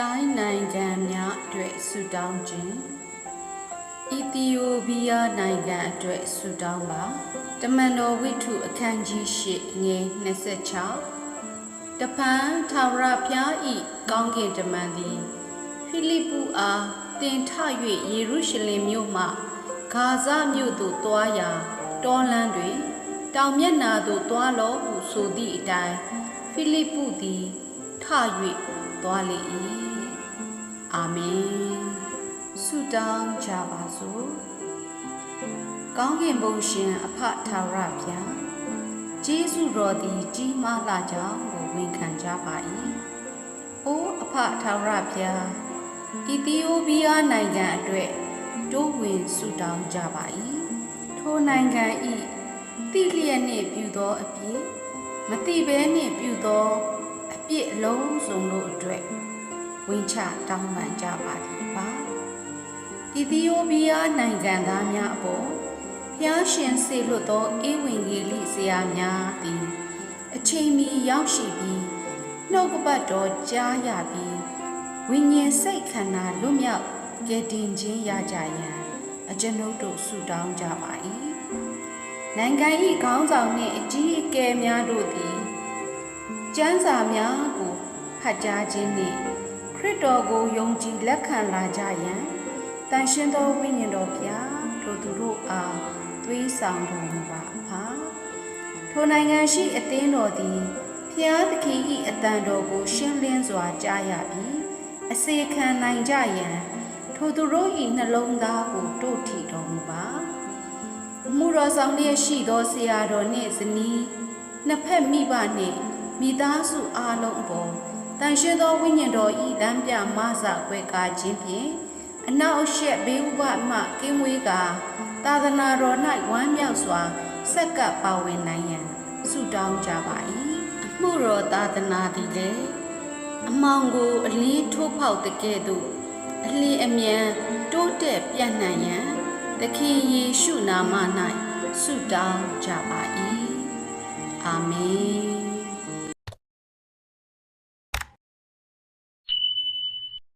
တိုင်းနိုင်ငံများအတွက်ဆုတောင်းခြင်းအီသီယိုးပီးယားနိုင်ငံအတွက်ဆုတောင်းပါတမန်တော်ဝိထုအခန်းကြီး၈ငယ်26တပန်ထာဝရဘုရားဤကောင်းကင်တမန်သည်ဖိလိပ္ပုအားတင်ထ၍ယေရုရှလင်မြို့မှဂါဇမြို့သို့တွားရာတောလမ်းတွင် တောင်မျက်နာသို့တွားလောဟုဆိုသည့်အတိုင်းဖိလိပ္ပုသည်ထ၍ သွားလေ၏အာမင်ဆုတောင်းကြပါစို့ကောင်းကင်ဘုံရှင်အဖထာဝရဘုရားကျေးဇူးတော်သည်ကြီးမားလာကြောင်းကိုဝန်ခံကြပါ၏အိုးအဖထာဝရဘုရားအီသီယိုးပီးယားနိုင်ငံအတွက်တိုးဝင်ဆုတောင်းကြပါ၏ထိုနိုင်ငံ၏တိလျက်နှင့်ပြုသောအပြစ်မတိဘဲနှင့်ပြုသောအပြစ်အလုံး စုံတို့အတွက်ဝင်ချတောင်းပန်ကြပါသည်ပါအီသီယိုးပီးယားနိုင်ငံသားများအပေါ်ဖျားရှင်စေလွတ်သောအေဝံဂေလိဆရာများသည်အချိန်မီရောက်ရှိပြီးနှုတ်ကပတ်တော်ကြားရပြီးဝိညာဉ်စိတ်ခန္ဓာလွတ်မြောက်ကယ်တင်ခြင်းရကြရန်အကျွန်ုပ်တို့ဆုတောင်းကြပါ၏နိုင်ငံ၏ခေါင်းဆောင်နှင့်အကြီးအကဲများတို့သည်ကျမ်းစာများကို ဖတ်ကြားခြင်းနှင့်ခရစ်တော်ကိုယုံကြည်လက်ခံလာကြရန်တန်ရှင်သောဝိညာဉ်တော်ဖျားထိုသူတို့အားသွေးဆောင်တော်မူပါဖာထိုနိုင်ငံရှိအသင်းတော်သည်ဖျားသခင်၏အတန်တော်ကို ရှင်းလင်းစွာကြားရပြီးအစေခံနိုင်ကြရန်ထိုသူတို့၏နှလုံးသားကိုတို့ထီတော်မူပါအမှုတော်ဆောင်လျက်ရှိသောဆရာတော်နှင့်ဇနီးနှစ်ဖက်မိဘနှင့်မိသားစုအားလုံးအပေါ်တ န်ရှင်းသောဝိညာဉ်တော်ဤတမ်းပြမဆကွယ်ကားခြင်းဖြင့်အနောက်အရှက်ဘေးဥပမှကင်းဝေးကာသာသနာတော်၌ဝမ်းမြောက်စွာဆက်ကပ်ပါဝင်နိုင်ရန်ဆုတောင်းကြပါ၏အမှုတော်သာသနာသည်လည်းအမောင်ကိုအလင်းထိုးဖောက်တဲ့ကဲ့သို့အလင်းအမြန်တိုးတက်ပြန့်နှံ့ရန်သခင်ယေရှုနာမ၌ဆုတောင်းကြပါ၏အာမင်